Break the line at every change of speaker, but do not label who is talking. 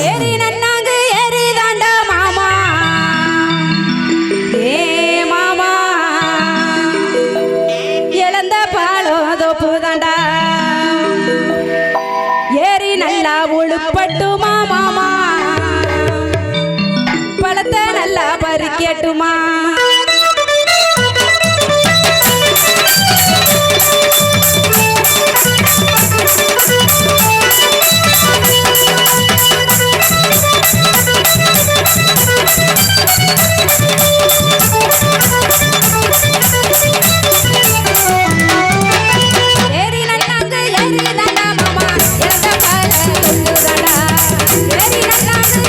ஏறி நன்னாங்க ஏறி மாமா. ஏ மாமா. இழந்த பாலோ தோப்பு தாண்டா ஏறி நல்லா உழுப்பட்டுமா மாமா. பழத்தை நல்லா பறிக்கட்டுமா. தொட்டுடடா ஏறி நல்லாது